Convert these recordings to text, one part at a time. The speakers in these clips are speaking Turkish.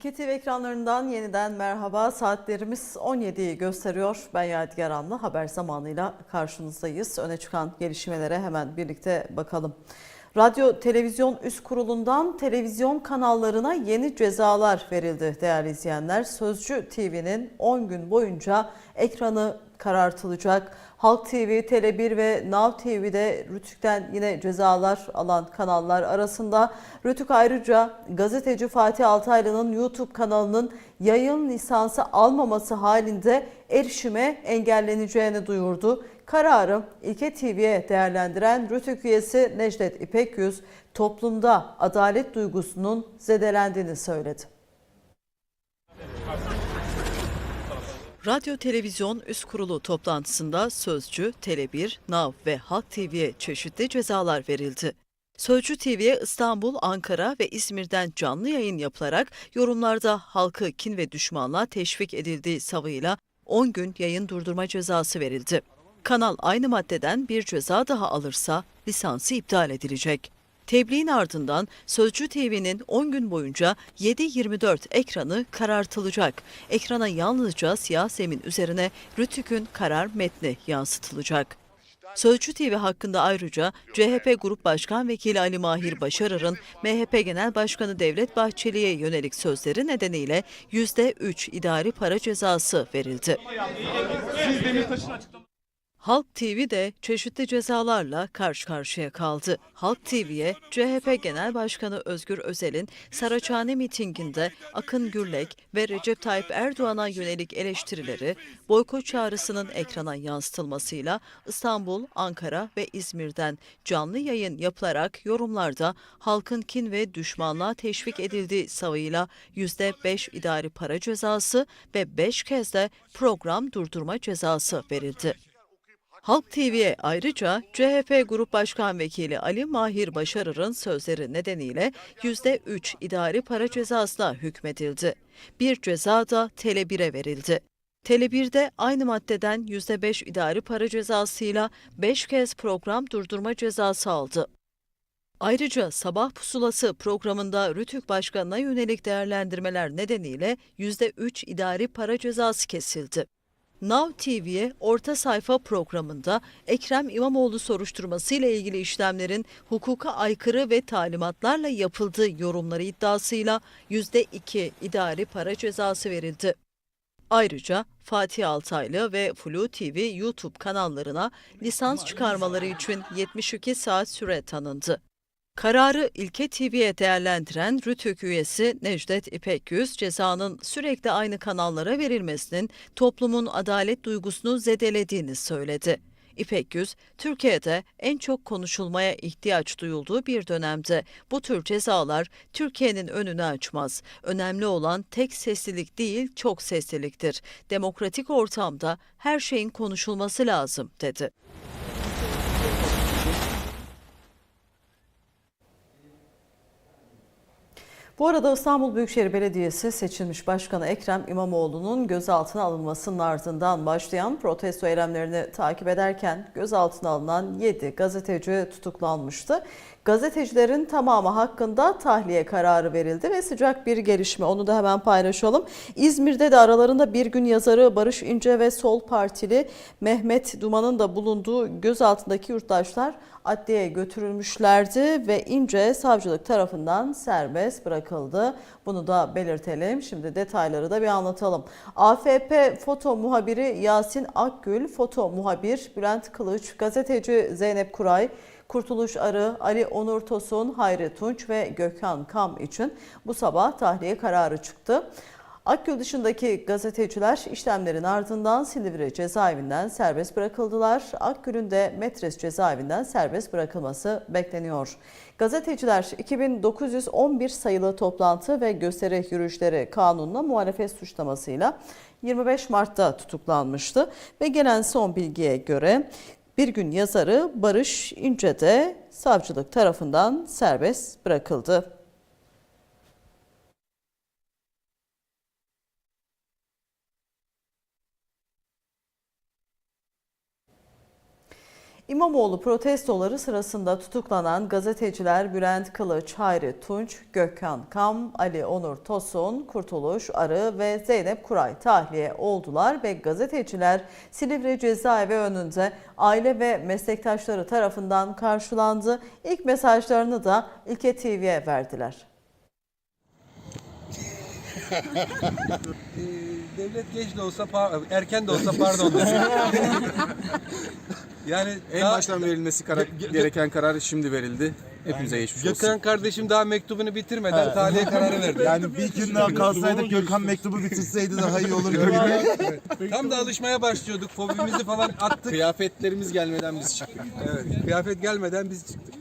KTV ekranlarından yeniden merhaba. Saatlerimiz 17'yi gösteriyor. Ben Yadigar Anlı. Haber zamanıyla karşınızdayız. Öne çıkan gelişmelere hemen birlikte bakalım. Radyo Televizyon Üst Kurulu'ndan televizyon kanallarına yeni cezalar verildi değerli izleyenler. Sözcü TV'nin 10 gün boyunca ekranı karartılacak. Halk TV, Tele1 ve Now TV'de Rütük'ten yine cezalar alan kanallar arasında. Rütük ayrıca gazeteci Fatih Altaylı'nın YouTube kanalının yayın lisansı almaması halinde erişime engelleneceğini duyurdu. Kararı İlke TV'ye değerlendiren Rütük üyesi Necdet İpekyüz toplumda adalet duygusunun zedelendiğini söyledi. Radyo Televizyon Üst Kurulu toplantısında Sözcü, Tele1, NAV ve Halk TV'ye çeşitli cezalar verildi. Sözcü TV'ye İstanbul, Ankara ve İzmir'den canlı yayın yapılarak yorumlarda halkı kin ve düşmanlığa teşvik edildiği savıyla 10 gün yayın durdurma cezası verildi. Kanal aynı maddeden bir ceza daha alırsa lisansı iptal edilecek. Tebliğin ardından Sözcü TV'nin 10 gün boyunca 7-24 ekranı karartılacak. Ekrana yalnızca siyah zemin üzerine Rütük'ün karar metni yansıtılacak. Sözcü TV hakkında ayrıca CHP Grup Başkan Vekili Ali Mahir Başarır'ın MHP Genel Başkanı Devlet Bahçeli'ye yönelik sözleri nedeniyle %3 idari para cezası verildi. Halk TV de çeşitli cezalarla karşı karşıya kaldı. Halk TV'ye CHP Genel Başkanı Özgür Özel'in Saraçhane mitinginde Akın Gürlek ve Recep Tayyip Erdoğan'a yönelik eleştirileri, boykot çağrısının ekrana yansıtılmasıyla İstanbul, Ankara ve İzmir'den canlı yayın yapılarak yorumlarda halkın kin ve düşmanlığa teşvik edildiği savıyla %5 idari para cezası ve 5 kez de program durdurma cezası verildi. Halk TV'ye ayrıca CHP Grup Başkan Vekili Ali Mahir Başarır'ın sözleri nedeniyle %3 idari para cezasına hükmedildi. Bir ceza da Tele1'e verildi. Tele1'de aynı maddeden %5 idari para cezasıyla 5 kez program durdurma cezası aldı. Ayrıca Sabah Pusulası programında Rütük Başkanı'na yönelik değerlendirmeler nedeniyle %3 idari para cezası kesildi. Now TV'ye orta sayfa programında Ekrem İmamoğlu soruşturması ile ilgili işlemlerin hukuka aykırı ve talimatlarla yapıldığı yorumları iddiasıyla %2 idari para cezası verildi. Ayrıca Fatih Altaylı ve Flu TV YouTube kanallarına lisans çıkarmaları için 72 saat süre tanındı. Kararı İlke TV'ye değerlendiren Rütük üyesi Necdet İpekyüz, cezanın sürekli aynı kanallara verilmesinin toplumun adalet duygusunu zedelediğini söyledi. İpekyüz, Türkiye'de en çok konuşulmaya ihtiyaç duyulduğu bir dönemde bu tür cezalar Türkiye'nin önünü açmaz. Önemli olan tek seslilik değil, çok sesliliktir. Demokratik ortamda her şeyin konuşulması lazım, dedi. Bu arada İstanbul Büyükşehir Belediyesi seçilmiş Başkanı Ekrem İmamoğlu'nun gözaltına alınmasının ardından başlayan protesto eylemlerini takip ederken gözaltına alınan 7 gazeteci tutuklanmıştı. Gazetecilerin tamamı hakkında tahliye kararı verildi ve sıcak bir gelişme onu da hemen paylaşalım. İzmir'de de aralarında bir gün yazarı Barış İnce ve Sol Partili Mehmet Duman'ın da bulunduğu gözaltındaki yurttaşlar adliyeye götürülmüşlerdi ve İnce savcılık tarafından serbest bırakıldı. Bunu da belirtelim. Şimdi detayları da bir anlatalım. AFP foto muhabiri Yasin Akgül, foto muhabir Bülent Kılıç, gazeteci Zeynep Kuray, Kurtuluş Arı, Ali Onur Tosun, Hayri Tunç ve Gökhan Kam için bu sabah tahliye kararı çıktı. Akgül dışındaki gazeteciler işlemlerin ardından Silivri cezaevinden serbest bırakıldılar. Akgül'ün de Metres cezaevinden serbest bırakılması bekleniyor. Gazeteciler 2911 sayılı toplantı ve gösteri yürüyüşleri kanununa muhalefet suçlamasıyla 25 Mart'ta tutuklanmıştı ve gelen son bilgiye göre bir gün yazarı Barış İnce de savcılık tarafından serbest bırakıldı. İmamoğlu protestoları sırasında tutuklanan gazeteciler Bülent Kılıç, Hayri Tunç, Gökhan Kam, Ali Onur Tosun, Kurtuluş Arı ve Zeynep Kuray tahliye oldular ve gazeteciler Silivri cezaevi önünde aile ve meslektaşları tarafından karşılandı. İlk mesajlarını da İlke TV'ye verdiler. Ee, devlet geç de olsa par- erken de olsa pardon desin. yani En daha- baştan verilmesi kara- gereken karar şimdi verildi. Hepimize geçmiş olsun. Gökhan kardeşim daha mektubunu bitirmeden tahliye kararı verdi. Yani bir gün daha kalsaydık Gökhan mektubu bitirseydi daha iyi olur gibi. Tam da alışmaya başlıyorduk. Fobimizi falan attık. Kıyafetlerimiz gelmeden biz çıktık. Evet. Kıyafet gelmeden biz çıktık.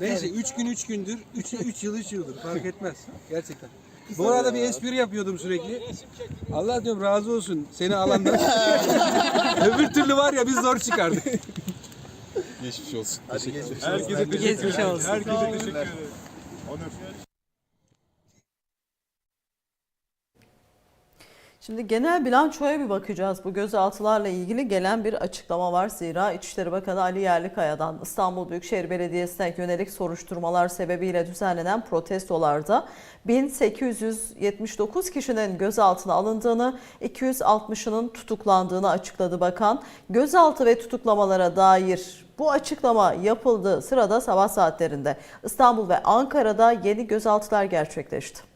Neyse 3 gün 3 gündür, 3 3 yıl 3 yıldır fark etmez. Gerçekten. Bu arada bir espri yapıyordum sürekli. Allah diyorum razı olsun seni alandan. Öbür türlü var ya biz zor çıkardık. Geçmiş olsun. Herkese teşekkür ederim. Herkese teşekkür ederim. Şimdi genel bilançoya bir bakacağız. Bu gözaltılarla ilgili gelen bir açıklama var. Zira İçişleri Bakanı Ali Yerlikaya'dan İstanbul Büyükşehir Belediyesi'ne yönelik soruşturmalar sebebiyle düzenlenen protestolarda 1879 kişinin gözaltına alındığını, 260'ının tutuklandığını açıkladı bakan. Gözaltı ve tutuklamalara dair bu açıklama yapıldığı sırada sabah saatlerinde İstanbul ve Ankara'da yeni gözaltılar gerçekleşti.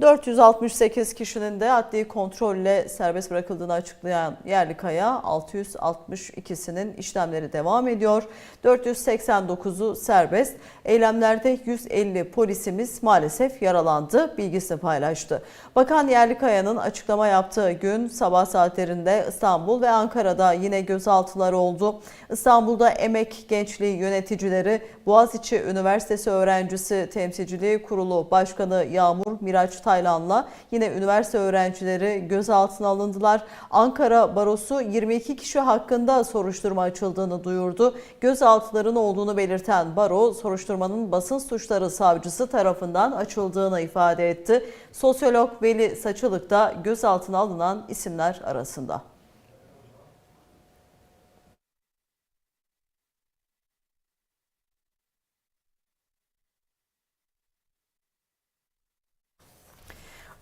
468 kişinin de adli kontrolle serbest bırakıldığını açıklayan Yerlikaya 662'sinin işlemleri devam ediyor. 489'u serbest. Eylemlerde 150 polisimiz maalesef yaralandı bilgisini paylaştı. Bakan Yerlikaya'nın açıklama yaptığı gün sabah saatlerinde İstanbul ve Ankara'da yine gözaltıları oldu. İstanbul'da Emek Gençliği yöneticileri Boğaziçi Üniversitesi Öğrencisi Temsilciliği Kurulu Başkanı Yağmur Miraç Taylan'la yine üniversite öğrencileri gözaltına alındılar. Ankara Barosu 22 kişi hakkında soruşturma açıldığını duyurdu. Gözaltıların olduğunu belirten baro soruşturmanın basın suçları savcısı tarafından açıldığını ifade etti. Sosyolog Veli Saçılık da gözaltına alınan isimler arasında.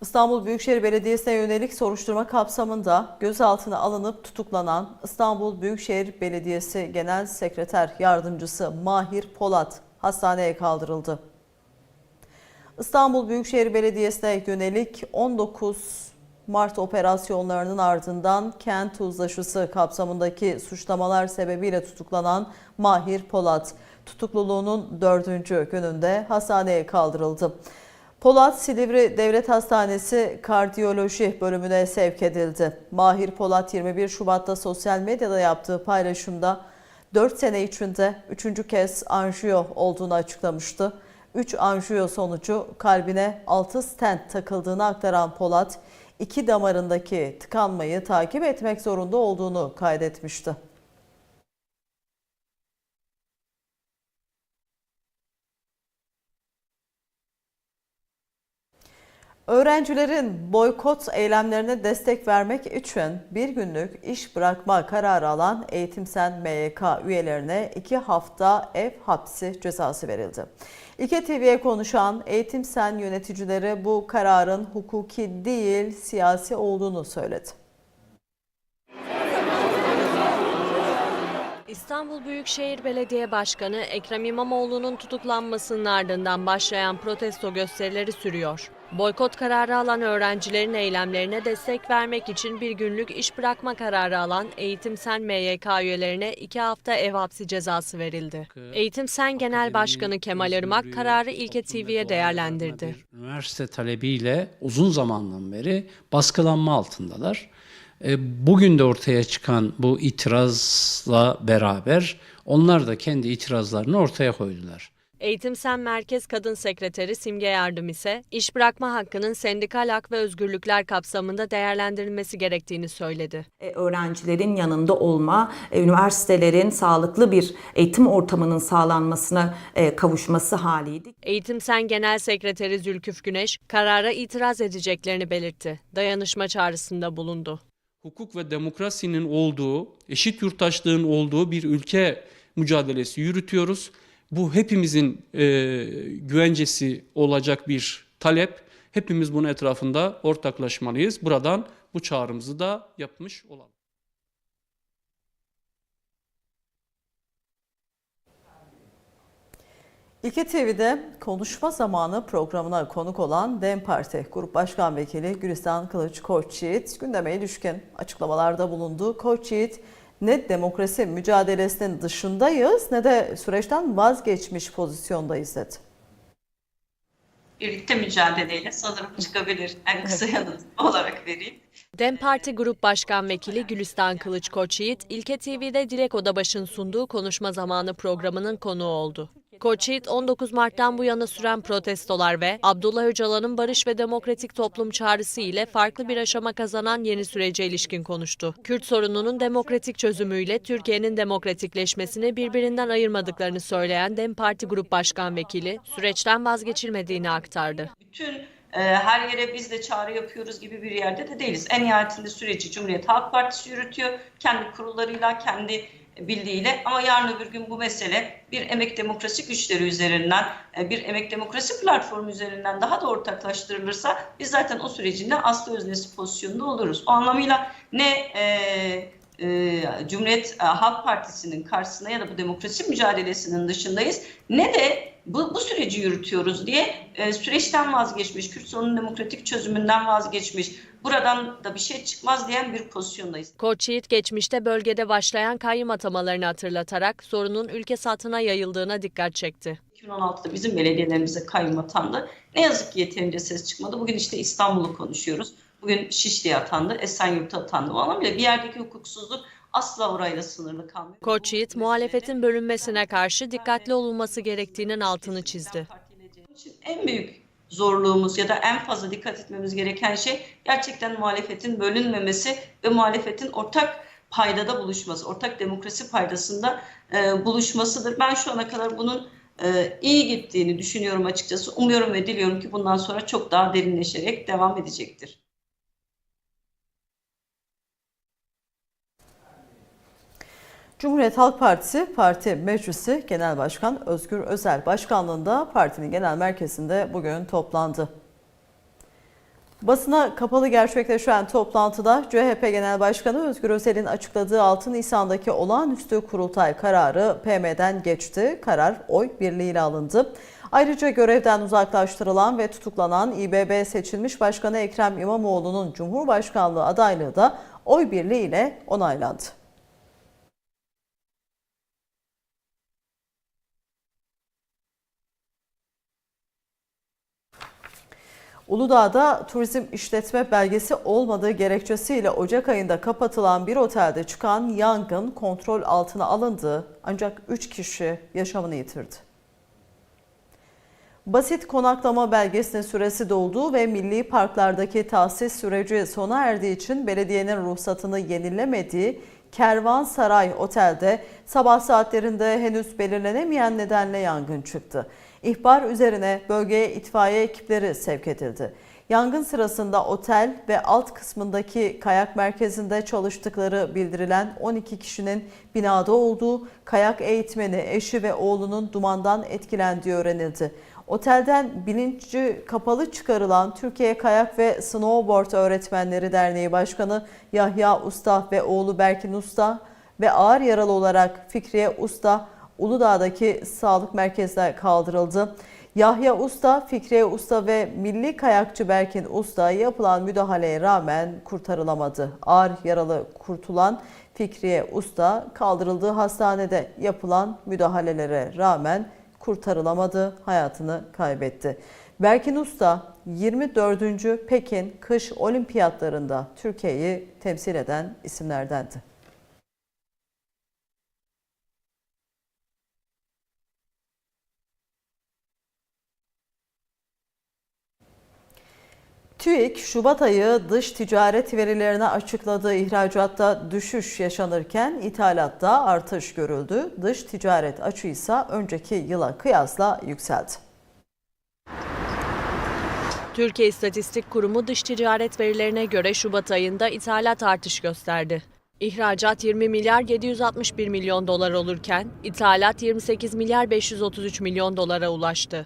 İstanbul Büyükşehir Belediyesi'ne yönelik soruşturma kapsamında gözaltına alınıp tutuklanan İstanbul Büyükşehir Belediyesi Genel Sekreter Yardımcısı Mahir Polat hastaneye kaldırıldı. İstanbul Büyükşehir Belediyesi'ne yönelik 19 Mart operasyonlarının ardından kent uzlaşısı kapsamındaki suçlamalar sebebiyle tutuklanan Mahir Polat tutukluluğunun dördüncü gününde hastaneye kaldırıldı. Polat Silivri Devlet Hastanesi Kardiyoloji bölümüne sevk edildi. Mahir Polat 21 Şubat'ta sosyal medyada yaptığı paylaşımda 4 sene içinde 3. kez anjiyo olduğunu açıklamıştı. 3 anjiyo sonucu kalbine 6 stent takıldığını aktaran Polat, iki damarındaki tıkanmayı takip etmek zorunda olduğunu kaydetmişti. Öğrencilerin boykot eylemlerine destek vermek için bir günlük iş bırakma kararı alan Eğitimsen MYK üyelerine iki hafta ev hapsi cezası verildi. İlke TV'ye konuşan Eğitimsen yöneticileri bu kararın hukuki değil siyasi olduğunu söyledi. İstanbul Büyükşehir Belediye Başkanı Ekrem İmamoğlu'nun tutuklanmasının ardından başlayan protesto gösterileri sürüyor. Boykot kararı alan öğrencilerin eylemlerine destek vermek için bir günlük iş bırakma kararı alan Eğitimsen MYK üyelerine iki hafta ev hapsi cezası verildi. Eğitimsen Genel Başkanı Kemal Irmak kararı İlke TV'ye değerlendirdi. Üniversite talebiyle uzun zamandan beri baskılanma altındalar. E, Bugün de ortaya çıkan bu itirazla beraber onlar da kendi itirazlarını ortaya koydular. Eğitimsen Merkez Kadın Sekreteri Simge Yardım ise iş bırakma hakkının sendikal hak ve özgürlükler kapsamında değerlendirilmesi gerektiğini söyledi. E, öğrencilerin yanında olma, e, üniversitelerin sağlıklı bir eğitim ortamının sağlanmasına e, kavuşması haliydi. Eğitimsen Genel Sekreteri Zülküf Güneş karara itiraz edeceklerini belirtti. Dayanışma çağrısında bulundu. hukuk ve demokrasinin olduğu, eşit yurttaşlığın olduğu bir ülke mücadelesi yürütüyoruz. Bu hepimizin e, güvencesi olacak bir talep. Hepimiz bunun etrafında ortaklaşmalıyız. Buradan bu çağrımızı da yapmış olalım. İlke TV'de konuşma zamanı programına konuk olan DEM Parti Grup Başkan Vekili Gülistan Kılıç Koçyiğit gündeme ilişkin açıklamalarda bulundu. Koçyiğit ne demokrasi mücadelesinin dışındayız ne de süreçten vazgeçmiş pozisyondayız dedi. birlikte mücadeleyle sanırım çıkabilir. En kısa yanıt olarak vereyim. DEM Parti Grup Başkan Vekili Gülistan Kılıç Koçyiğit, İlke TV'de Dilek Odabaş'ın sunduğu Konuşma Zamanı programının konuğu oldu. Koçyiğit, 19 Mart'tan bu yana süren protestolar ve Abdullah Öcalan'ın barış ve demokratik toplum çağrısı ile farklı bir aşama kazanan yeni sürece ilişkin konuştu. Kürt sorununun demokratik çözümüyle Türkiye'nin demokratikleşmesini birbirinden ayırmadıklarını söyleyen DEM Parti Grup Başkan Vekili, süreçten vazgeçilmediğini aktardı. Bütün e, her yere biz de çağrı yapıyoruz gibi bir yerde de değiliz. En nihayetinde süreci Cumhuriyet Halk Partisi yürütüyor. Kendi kurullarıyla, kendi bildiğiyle ama yarın öbür gün bu mesele bir emek demokrasi güçleri üzerinden, e, bir emek demokrasi platformu üzerinden daha da ortaklaştırılırsa biz zaten o sürecin de aslı öznesi pozisyonunda oluruz. O anlamıyla ne e, e, Cumhuriyet e, Halk Partisi'nin karşısında ya da bu demokrasi mücadelesinin dışındayız ne de bu, bu süreci yürütüyoruz diye e, süreçten vazgeçmiş, Kürt sorunun demokratik çözümünden vazgeçmiş, buradan da bir şey çıkmaz diyen bir pozisyondayız. Koçyiğit geçmişte bölgede başlayan kayyum atamalarını hatırlatarak sorunun ülke satına yayıldığına dikkat çekti. 2016'da bizim belediyelerimize kayyum atandı. Ne yazık ki yeterince ses çıkmadı. Bugün işte İstanbul'u konuşuyoruz. Bugün Şişli'ye atandı, Esenyurt'a atandı. O anlamıyla bir yerdeki hukuksuzluk asla orayla sınırlı kalmıyor. Koçyiğit, muhalefetin bölünmesine karşı dikkatli olunması gerektiğinin altını çizdi. En büyük zorluğumuz ya da en fazla dikkat etmemiz gereken şey gerçekten muhalefetin bölünmemesi ve muhalefetin ortak paydada buluşması, ortak demokrasi paydasında e, buluşmasıdır. Ben şu ana kadar bunun e, iyi gittiğini düşünüyorum açıkçası. Umuyorum ve diliyorum ki bundan sonra çok daha derinleşerek devam edecektir. Cumhuriyet Halk Partisi Parti Meclisi Genel Başkan Özgür Özel Başkanlığında partinin genel merkezinde bugün toplandı. Basına kapalı gerçekleşen toplantıda CHP Genel Başkanı Özgür Özel'in açıkladığı 6 Nisan'daki olağanüstü kurultay kararı PM'den geçti. Karar oy birliğiyle alındı. Ayrıca görevden uzaklaştırılan ve tutuklanan İBB seçilmiş başkanı Ekrem İmamoğlu'nun Cumhurbaşkanlığı adaylığı da oy birliğiyle onaylandı. Uludağ'da turizm işletme belgesi olmadığı gerekçesiyle Ocak ayında kapatılan bir otelde çıkan yangın kontrol altına alındı ancak 3 kişi yaşamını yitirdi. Basit konaklama belgesinin süresi doldu ve milli parklardaki tahsis süreci sona erdiği için belediyenin ruhsatını yenilemediği Kervansaray Otel'de sabah saatlerinde henüz belirlenemeyen nedenle yangın çıktı. İhbar üzerine bölgeye itfaiye ekipleri sevk edildi. Yangın sırasında otel ve alt kısmındaki kayak merkezinde çalıştıkları bildirilen 12 kişinin binada olduğu, kayak eğitmeni, eşi ve oğlunun dumandan etkilendiği öğrenildi. Otelden bilinci kapalı çıkarılan Türkiye Kayak ve Snowboard Öğretmenleri Derneği Başkanı Yahya Usta ve oğlu Berkin Usta ve ağır yaralı olarak Fikriye Usta Uludağ'daki sağlık merkezine kaldırıldı. Yahya Usta, Fikriye Usta ve milli kayakçı Berkin Usta yapılan müdahaleye rağmen kurtarılamadı. Ağır yaralı kurtulan Fikriye Usta kaldırıldığı hastanede yapılan müdahalelere rağmen kurtarılamadı, hayatını kaybetti. Berkin Usta 24. Pekin Kış Olimpiyatlarında Türkiye'yi temsil eden isimlerdendi. TÜİK Şubat ayı dış ticaret verilerine açıkladığı ihracatta düşüş yaşanırken ithalatta artış görüldü. Dış ticaret açığı ise önceki yıla kıyasla yükseldi. Türkiye İstatistik Kurumu dış ticaret verilerine göre Şubat ayında ithalat artış gösterdi. İhracat 20 milyar 761 milyon dolar olurken ithalat 28 milyar 533 milyon dolara ulaştı.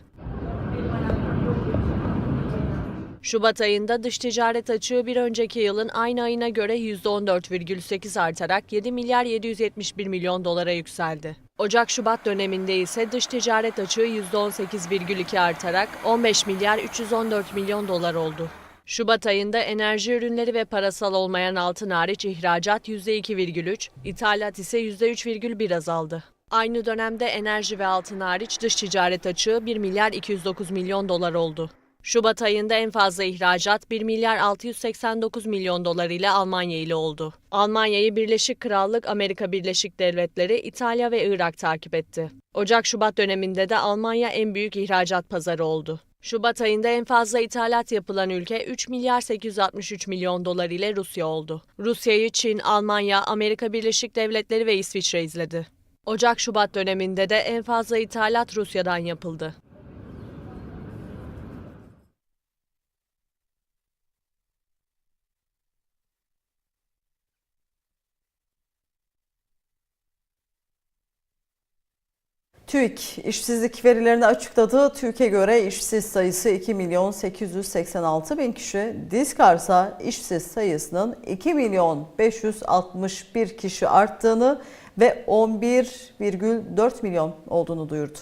Şubat ayında dış ticaret açığı bir önceki yılın aynı ayına göre %14,8 artarak 7 milyar 771 milyon dolara yükseldi. Ocak-Şubat döneminde ise dış ticaret açığı %18,2 artarak 15 milyar 314 milyon dolar oldu. Şubat ayında enerji ürünleri ve parasal olmayan altın hariç ihracat %2,3, ithalat ise %3,1 azaldı. Aynı dönemde enerji ve altın hariç dış ticaret açığı 1 milyar 209 milyon dolar oldu. Şubat ayında en fazla ihracat 1 milyar 689 milyon dolar ile Almanya ile oldu. Almanya'yı Birleşik Krallık, Amerika Birleşik Devletleri, İtalya ve Irak takip etti. Ocak-Şubat döneminde de Almanya en büyük ihracat pazarı oldu. Şubat ayında en fazla ithalat yapılan ülke 3 milyar 863 milyon dolar ile Rusya oldu. Rusya'yı Çin, Almanya, Amerika Birleşik Devletleri ve İsviçre izledi. Ocak-Şubat döneminde de en fazla ithalat Rusya'dan yapıldı. TÜİK işsizlik verilerini açıkladı. TÜİK'e göre işsiz sayısı 2 milyon 886 bin kişi. Diskarsa işsiz sayısının 2 milyon 561 kişi arttığını ve 11,4 milyon olduğunu duyurdu.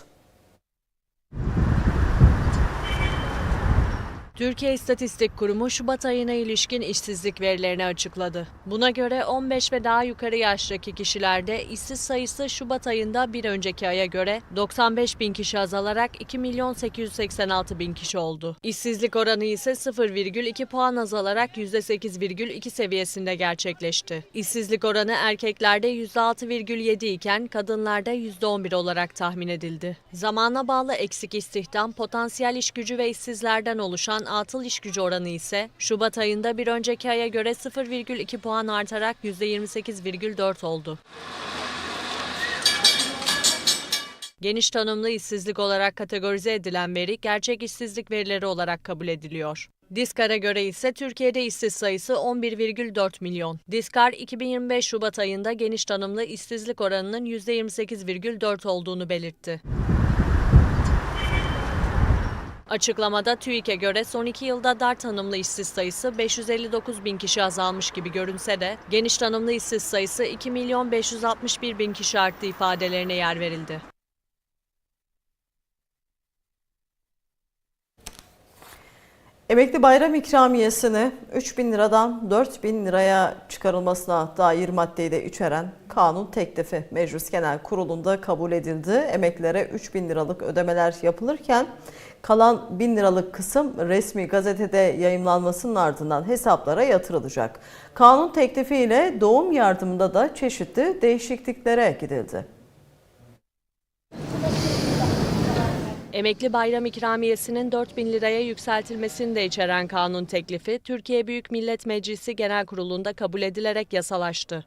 Türkiye İstatistik Kurumu Şubat ayına ilişkin işsizlik verilerini açıkladı. Buna göre 15 ve daha yukarı yaştaki kişilerde işsiz sayısı Şubat ayında bir önceki aya göre 95 bin kişi azalarak 2 milyon 886 bin kişi oldu. İşsizlik oranı ise 0,2 puan azalarak %8,2 seviyesinde gerçekleşti. İşsizlik oranı erkeklerde %6,7 iken kadınlarda %11 olarak tahmin edildi. Zamana bağlı eksik istihdam, potansiyel iş gücü ve işsizlerden oluşan atıl iş gücü oranı ise Şubat ayında bir önceki aya göre 0,2 puan artarak %28,4 oldu. Geniş tanımlı işsizlik olarak kategorize edilen veri gerçek işsizlik verileri olarak kabul ediliyor. Diskar'a göre ise Türkiye'de işsiz sayısı 11,4 milyon. Diskar 2025 Şubat ayında geniş tanımlı işsizlik oranının %28,4 olduğunu belirtti. Açıklamada TÜİK'e göre son iki yılda dar tanımlı işsiz sayısı 559 bin kişi azalmış gibi görünse de geniş tanımlı işsiz sayısı 2 milyon 561 bin kişi arttı ifadelerine yer verildi. Emekli bayram ikramiyesini 3 bin liradan 4 bin liraya çıkarılmasına dair maddeyi de içeren kanun teklifi Meclis Genel Kurulu'nda kabul edildi. Emeklilere 3 bin liralık ödemeler yapılırken kalan 1000 liralık kısım resmi gazetede yayımlanmasının ardından hesaplara yatırılacak. Kanun teklifiyle doğum yardımında da çeşitli değişikliklere gidildi. Emekli bayram ikramiyesinin 4 bin liraya yükseltilmesini de içeren kanun teklifi Türkiye Büyük Millet Meclisi Genel Kurulu'nda kabul edilerek yasalaştı.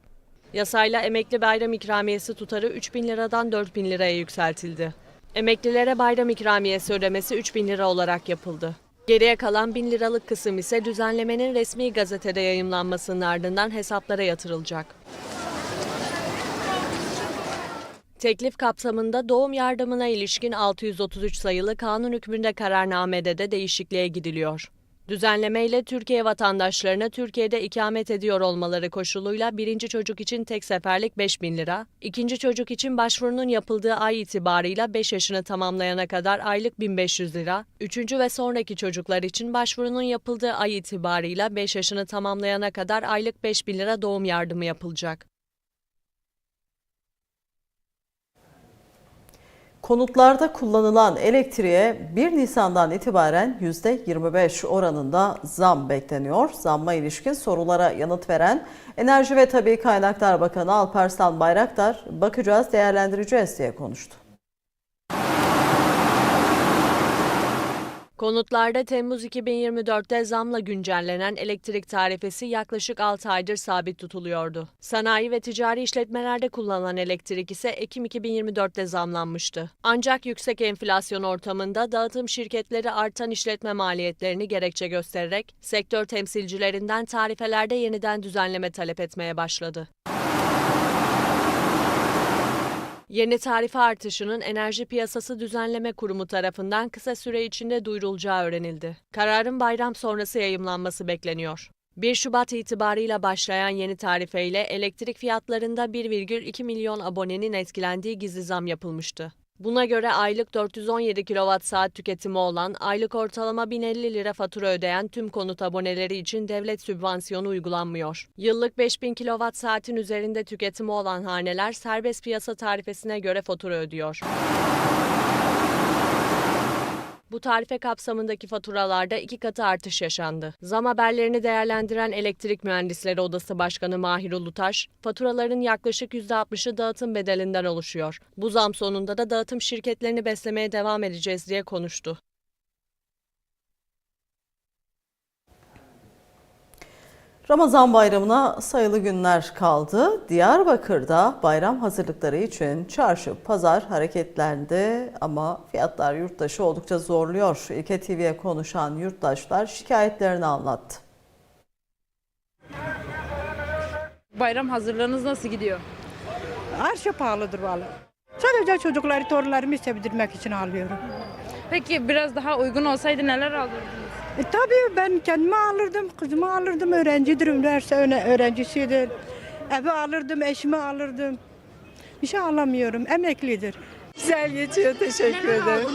Yasayla emekli bayram ikramiyesi tutarı 3 bin liradan 4 bin liraya yükseltildi. Emeklilere bayram ikramiyesi ödemesi 3 bin lira olarak yapıldı. Geriye kalan 1000 liralık kısım ise düzenlemenin resmi gazetede yayımlanmasının ardından hesaplara yatırılacak. Teklif kapsamında doğum yardımına ilişkin 633 sayılı kanun hükmünde kararnamede de değişikliğe gidiliyor. Düzenlemeyle Türkiye vatandaşlarına Türkiye'de ikamet ediyor olmaları koşuluyla birinci çocuk için tek seferlik 5 bin lira, ikinci çocuk için başvurunun yapıldığı ay itibarıyla 5 yaşını tamamlayana kadar aylık 1500 lira, üçüncü ve sonraki çocuklar için başvurunun yapıldığı ay itibarıyla 5 yaşını tamamlayana kadar aylık 5 bin lira doğum yardımı yapılacak. Konutlarda kullanılan elektriğe 1 Nisan'dan itibaren %25 oranında zam bekleniyor. Zamma ilişkin sorulara yanıt veren Enerji ve Tabi Kaynaklar Bakanı Alparslan Bayraktar, bakacağız, değerlendireceğiz diye konuştu. Konutlarda Temmuz 2024'te zamla güncellenen elektrik tarifesi yaklaşık 6 aydır sabit tutuluyordu. Sanayi ve ticari işletmelerde kullanılan elektrik ise Ekim 2024'te zamlanmıştı. Ancak yüksek enflasyon ortamında dağıtım şirketleri artan işletme maliyetlerini gerekçe göstererek sektör temsilcilerinden tarifelerde yeniden düzenleme talep etmeye başladı. Yeni tarife artışının Enerji Piyasası Düzenleme Kurumu tarafından kısa süre içinde duyurulacağı öğrenildi. Kararın bayram sonrası yayımlanması bekleniyor. 1 Şubat itibarıyla başlayan yeni tarife ile elektrik fiyatlarında 1,2 milyon abonenin etkilendiği gizli zam yapılmıştı. Buna göre aylık 417 kWh tüketimi olan, aylık ortalama 1050 lira fatura ödeyen tüm konut aboneleri için devlet sübvansiyonu uygulanmıyor. Yıllık 5000 kWh'in üzerinde tüketimi olan haneler serbest piyasa tarifesine göre fatura ödüyor. Bu tarife kapsamındaki faturalarda iki katı artış yaşandı. Zam haberlerini değerlendiren Elektrik Mühendisleri Odası Başkanı Mahir Ulutaş, faturaların yaklaşık %60'ı dağıtım bedelinden oluşuyor. Bu zam sonunda da dağıtım şirketlerini beslemeye devam edeceğiz diye konuştu. Ramazan bayramına sayılı günler kaldı. Diyarbakır'da bayram hazırlıkları için çarşı, pazar hareketlendi ama fiyatlar yurttaşı oldukça zorluyor. İlke TV'ye konuşan yurttaşlar şikayetlerini anlattı. Bayram hazırlığınız nasıl gidiyor? Her şey pahalıdır valla. Sadece çocukları, torunlarımı sevdirmek için alıyorum. Peki biraz daha uygun olsaydı neler alırdınız? E, tabii ben kendime alırdım, kızımı alırdım, öğrencidir, üniversite öne- öğrencisidir. Evi alırdım, eşimi alırdım. Bir şey alamıyorum, emeklidir. Güzel geçiyor teşekkür ederim.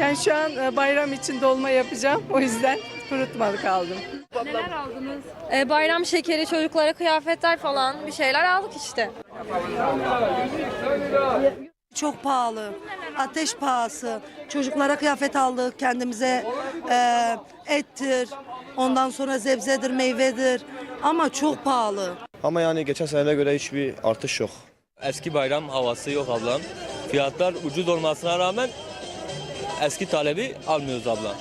Yani şu an e, bayram için dolma yapacağım. O yüzden kurutmalık aldım. Neler aldınız? Ee, bayram şekeri, çocuklara kıyafetler falan bir şeyler aldık işte. Çok pahalı, ateş pahası. Çocuklara kıyafet aldık, kendimize e, ettir, ondan sonra zebzedir, meyvedir. Ama çok pahalı. Ama yani geçen senelere göre hiçbir artış yok. Eski bayram havası yok ablam. Fiyatlar ucuz olmasına rağmen eski talebi almıyoruz ablam.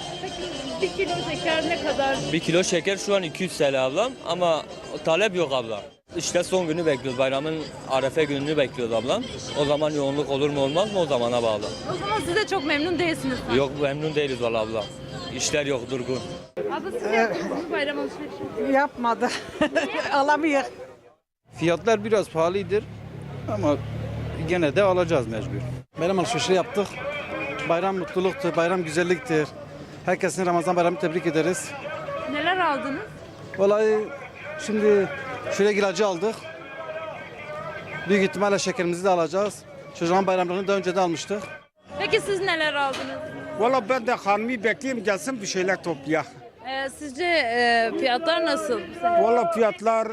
Bir kilo şeker ne kadar? Bir kilo şeker şu an 200 TL ablam ama talep yok ablam. İşte son günü bekliyoruz. Bayramın arefe gününü bekliyoruz ablam. O zaman yoğunluk olur mu olmaz mı o zamana bağlı. O zaman siz de çok memnun değilsiniz. Yok memnun değiliz valla ablam. İşler yok durgun. Abla siz yaptınız mı bayram alışverişi? Yapmadı. Alamıyor. Fiyatlar biraz pahalıdır ama gene de alacağız mecbur. Bayram alışverişi yaptık. Bayram mutluluktur, bayram güzelliktir. Herkesin Ramazan bayramı tebrik ederiz. Neler aldınız? Vallahi şimdi şöyle ilacı aldık. Büyük ihtimalle şekerimizi de alacağız. Çocuğun bayramlarını daha önce de almıştık. Peki siz neler aldınız? Valla ben de hanımı bekleyeyim gelsin bir şeyler toplayak. Ee, sizce e, fiyatlar nasıl? Valla fiyatlar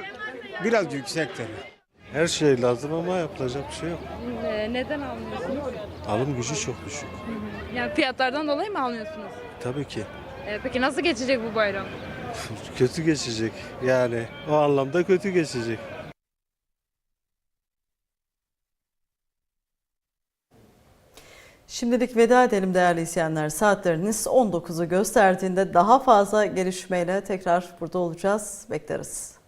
biraz yüksektir. Her şey lazım ama yapılacak bir şey yok. Ee, neden almıyorsunuz? Alım gücü çok düşük. Yani fiyatlardan dolayı mı almıyorsunuz? Tabii ki. Ee, peki nasıl geçecek bu bayram? Kötü geçecek. Yani o anlamda kötü geçecek. Şimdilik veda edelim değerli izleyenler. Saatleriniz 19'u gösterdiğinde daha fazla gelişmeyle tekrar burada olacağız. Bekleriz.